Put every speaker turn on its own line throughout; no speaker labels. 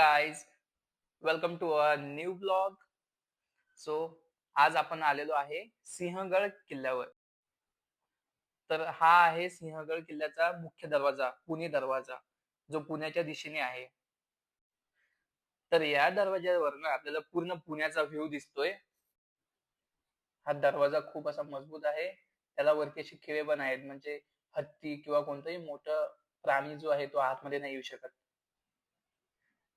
Guys welcome to a new blog so आज आपण आलेलो आहे सिंहगड किल्ल्यावर. तर हा आहे सिंहगड किल्ल्याचा मुख्य दरवाजा पुणे दरवाजा जो पुण्याच्या दिशेने आहे. तर या दरवाज्यावरनं आपल्याला पूर्ण पुण्याचा व्ह्यू दिसतोय. हा दरवाजा खूप असा मजबूत आहे. त्याला वरती अशी खिळे पण आहेत. म्हणजे हत्ती किंवा कोणताही मोठा प्राणी जो आहे तो आतमध्ये नाही येऊ शकत.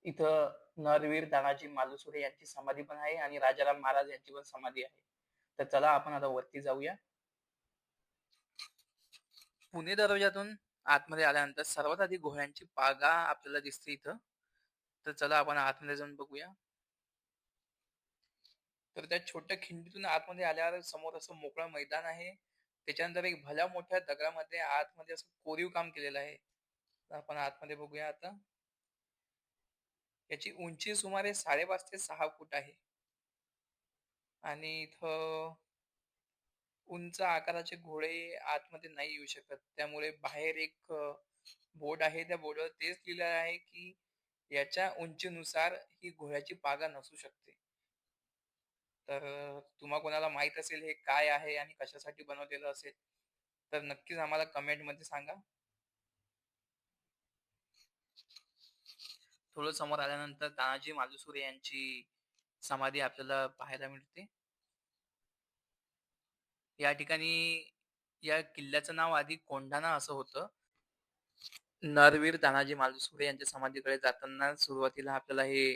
इथं नरवीर दानाजी मालुसुरे यांची समाधी पण आहे आणि राजाराम महाराज यांची पण समाधी आहे. तर चला आपण आता वरती जाऊया. पुणे दरवाजातून आतमध्ये आल्यानंतर सर्वात आधी घोड्यांची पागा आपल्याला दिसते इथं. तर चला आपण आतमध्ये जाऊन बघूया. तर त्या छोट्या खिंडीतून आतमध्ये आल्यावर समोर असं मोकळं मैदान आहे. त्याच्यानंतर एक भल्या मोठ्या दगडामध्ये आतमध्ये असं कोरीव काम केलेलं आहे. तर आपण आतमध्ये बघूया आता. याची उंची सुमारे साडेपाच ते सहा फूट आहे. आणि इथं उंच आकाराचे घोडे आतमध्ये नाही येऊ शकत. त्यामुळे बाहेर एक बोर्ड आहे. त्या बोर्डवर तेच लिहिलेलं आहे की याच्या उंचीनुसार ही घोड्याची पागा नसू शकते. तर तुम्हा कोणाला माहीत असेल हे काय आहे आणि कशासाठी बनवलेलं असेल तर नक्कीच आम्हाला कमेंटमध्ये सांगा. थोडं समोर आल्यानंतर तानाजी मालुसरे यांची समाधी आपल्याला पाहायला मिळते. या ठिकाणी या किल्ल्याचं नाव आधी कोंढाणा असं होतं. नरवीर तानाजी मालुसरे यांच्या समाधीकडे जाताना सुरुवातीला आपल्याला हे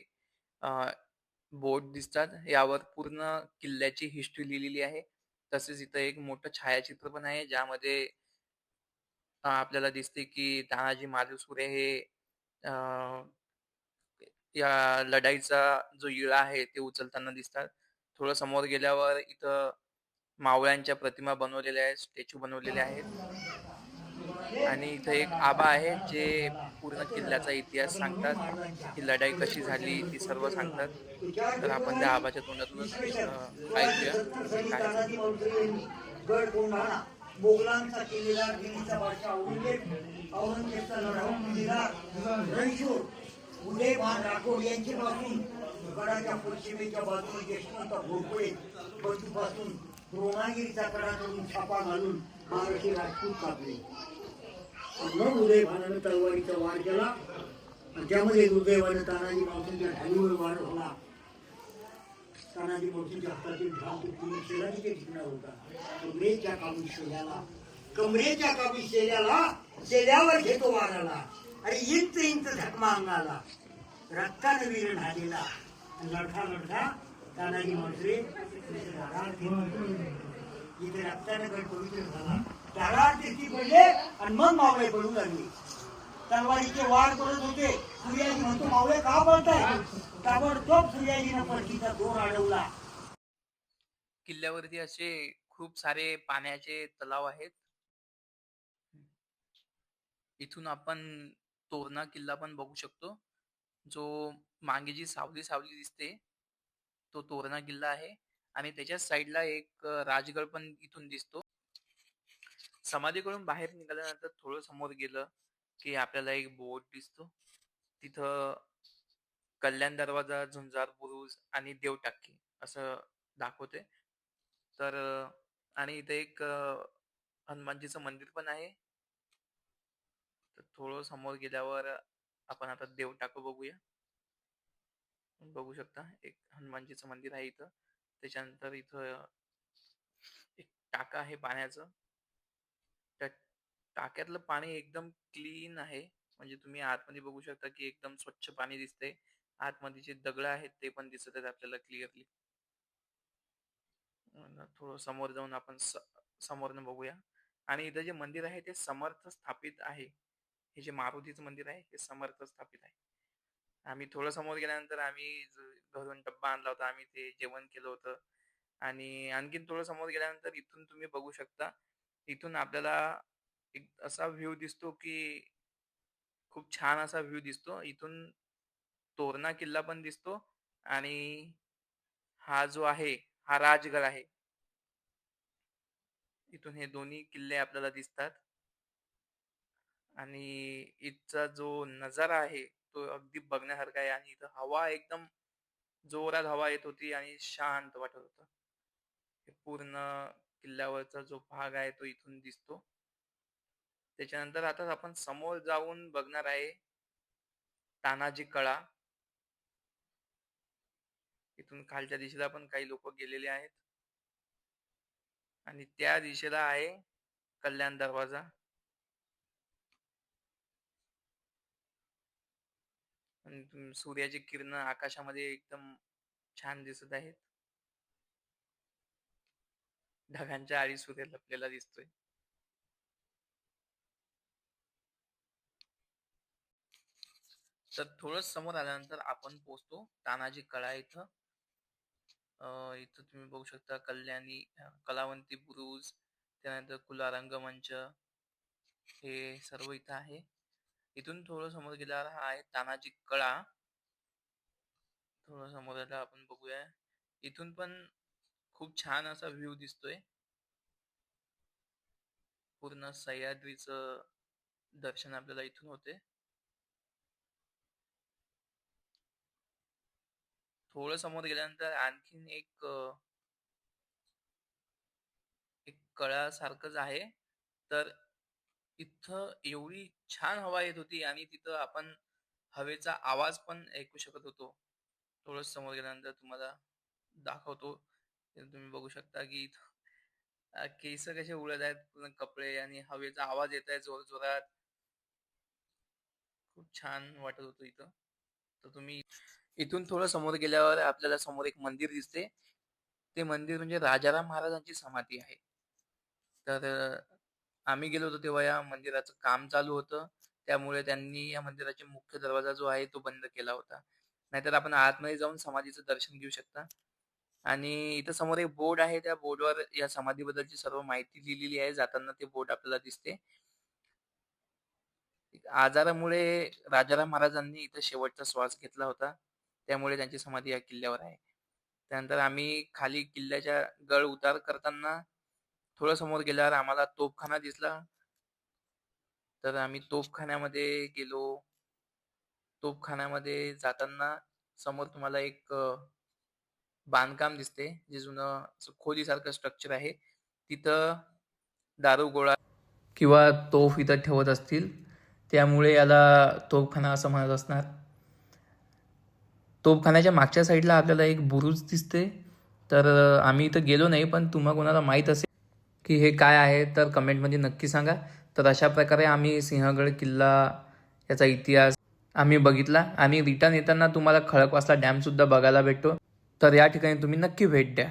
बोर्ड दिसतात. यावर पूर्ण किल्ल्याची हिस्ट्री लिहिलेली आहे. तसेच इथं एक मोठं छायाचित्र पण आहे ज्यामध्ये आपल्याला दिसते की तानाजी मालुसरे हे या लढाईचा जो इळा आहे ते उचलताना दिसतात. थोडं समोर गेल्यावर इथं मावळ्यांच्या प्रतिमा बनवलेल्या आहेत स्टॅच्यू बनवलेले आहेत. आणि इथं एक आबा आहे जे पूर्ण किल्ल्याचा इतिहास सांगतात ही लढाई कशी झाली ती सर्व सांगतात. तर आपण त्या आबाच्या तोंडातूनच ऐकूया. मोगलांचा केलेला औरंगजेबचा लढाऊ उदय भान राठोड यांची पासून गडाच्या पश्चिमेच्या बाजूने यशवंत भोपळे पासून रोमागिरीचा कडा करून छापा घालून महाराष्ट्री राजपूत कापले. मग उदय भानानं तलवारीचा वार केला. ज्यामध्ये दुर्दैवाने तानाजी मावशींच्या ढालीवर वार झाला. तानाजी मावशींच्या हातातील ढाल तुम्ही शेला तिथे होता. कमरेच्या काबू शेल्याला कमरेच्या काबू शेल्याला शेल्यावर घेतो वाराला. अरे इंच इंच धकमा अंगाला रक्तानं वीर ढालेला लढता लढता तानाजी मंत्री इथे रक्तानं गड पवित्र झाला? त्याला ती पडले आणि मग मावळे पडू लागले. तलवारीचे वाढ करत होते. सूर्याजी म्हणतो मावळे का पडताय? ताबडतोब सूर्याजीनं परतीचा दोर अडवला. किल्ल्यावरती असे खूप सारे पाण्याचे तलाव आहेत. इथून आपण तोरणा किल्ला पण बघू शकतो. जो मागे जी सावली सावली दिसते तो तोरणा किल्ला आहे. आणि त्याच्या साईडला एक राजगड पण इथून दिसतो. समाधीकडून बाहेर निघाल्यानंतर थोडं समोर गेलं की आपल्याला एक बोट दिसतो. तिथं कल्याण दरवाजा झुंजार बुरुज आणि देवटाकी असं दाखवते तर आणि इथे एक हनुमानजीचं मंदिर पण आहे. तर थोडं समोर गेल्यावर आपण आता देव टाकू बघूया. बघू शकता एक हनुमानजीचं मंदिर आहे इथं. त्याच्यानंतर इथं एक टाका आहे पाण्याचं. त्या टाक्यातलं पाणी एकदम क्लीन आहे. म्हणजे तुम्ही आतमध्ये बघू शकता की एकदम स्वच्छ पाणी दिसते आतमध्ये जे दगड आहेत ते पण दिसत आहेत आपल्याला क्लिअरली थोडं समोर जाऊन आपण समोरनं बघूया. आणि इथं जे मंदिर आहे ते समर्थ स्थापित आहे. हे जे मारुतीचं मंदिर आहे हे समर्थ स्थापित आहे. आम्ही थोडं समोर गेल्यानंतर आम्ही घरून डब्बा आणला होता आम्ही ते जेवण केलं होतं. आणि आणखीन थोडं समोर गेल्यानंतर इथून तुम्ही बघू शकता इथून आपल्याला एक असा व्ह्यू दिसतो की खूप छान असा व्ह्यू दिसतो. इथून तोरणा किल्ला पण दिसतो आणि हा जो आहे हा राजगड आहे. इथून हे दोन्ही किल्ले आपल्याला दिसतात. आणि इथचा जो नजारा आहे तो अगदी बघण्यासारखा आहे आणि इथं हवा एकदम जोरात हवा येत होती आणि शांत वाटत होतं. हे पूर्ण किल्ल्यावरचा जो भाग आहे तो इथून दिसतो. त्याच्यानंतर आता आपण समोर जाऊन बघणार आहे तानाजी कळा. इथून खालच्या दिशेला पण काही लोक गेलेले आहेत. आणि त्या दिशेला आहे कल्याण दरवाजा. आणि तुम सूर्याची किरण आकाशामध्ये एकदम छान दिसत आहेत. ढगांच्या आडी सूर्य लपलेला दिसतोय. तर थोडं समोर आल्यानंतर आपण पोहोचतो तानाजी कळा इथं. इथं तुम्ही बघू शकता कल्याणी कलावंती बुरुज, त्यानंतर कुला रंगमंच हे सर्व इथं आहे. इथून थोडं समोर गेल्यावर हा आहे तानाजी कळा. थोडं समोर आल्यावर आपण बघूया. इथून पण खूप छान असा व्ह्यू दिसतोय. पूर्ण सह्याद्रीच दर्शन आपल्याला इथून होते. थोडं समोर गेल्यानंतर आणखीन एक एक कळासारखंच आहे. तर इथं एवढी छान हवा येत होती आणि तिथं आपण हवेचा आवाज पण ऐकू शकत होतो. थोडं समोर गेल्यानंतर तुम्हाला दाखवतो. तुम्ही बघू शकता की इथं केस कसे उडत आहेत, पूर्ण कपडे आणि हवेचा आवाज येत आहे जोरजोरात. खूप छान वाटत होतं इथं. तर तुम्ही इथून थोडं समोर गेल्यावर आपल्याला समोर एक मंदिर दिसते. ते मंदिर म्हणजे राजाराम महाराजांची समाधी आहे. तर आम्ही गेलो होतो तेव्हा या मंदिराचं काम चालू होतं. त्यामुळे त्यांनी या मंदिराचा मुख्य दरवाजा जो आहे तो बंद केला होता. नाहीतर आपण आतमध्ये जाऊन समाधीचं दर्शन घेऊ शकता. आणि इथं समोर एक बोर्ड आहे. त्या बोर्डवर या समाधीबद्दलची सर्व माहिती लिहिलेली आहे. जाताना ते बोर्ड आपल्याला दिसते. आजारामुळे राजाराम महाराजांनी इथं शेवटचा श्वास घेतला होता. त्यामुळे त्यांची समाधी या किल्ल्यावर आहे. त्यानंतर आम्ही खाली किल्ल्याच्या गड उतार करताना थोडं समोर गेल्यावर आम्हाला तोफखाना दिसला. तर आम्ही तोफखान्यामध्ये गेलो. तोफखान्यामध्ये जाताना समोर तुम्हाला एक बांधकाम दिसते. जे जुनं खोलीसारखं स्ट्रक्चर आहे. तिथं दारूगोळा किंवा तोफ इथं ठेवत असतील. त्यामुळे याला तोफखाना असं म्हणत असणार. तोफखान्याच्या मागच्या साईडला आपल्याला एक बुरुज दिसते. तर आम्ही इथं गेलो नाही. पण तुम्हा कोणाला माहीत असेल की हे काय आहे तर कमेंटमध्ये नक्की सांगा. तर अशा प्रकारे आम्ही सिंहगड किल्ला याचा इतिहास आम्ही बघितला आणि रिटर्न येताना तुम्हाला खडकवासला डॅमसुद्धा बघायला भेटतो. तर या ठिकाणी तुम्ही नक्की भेट द्या.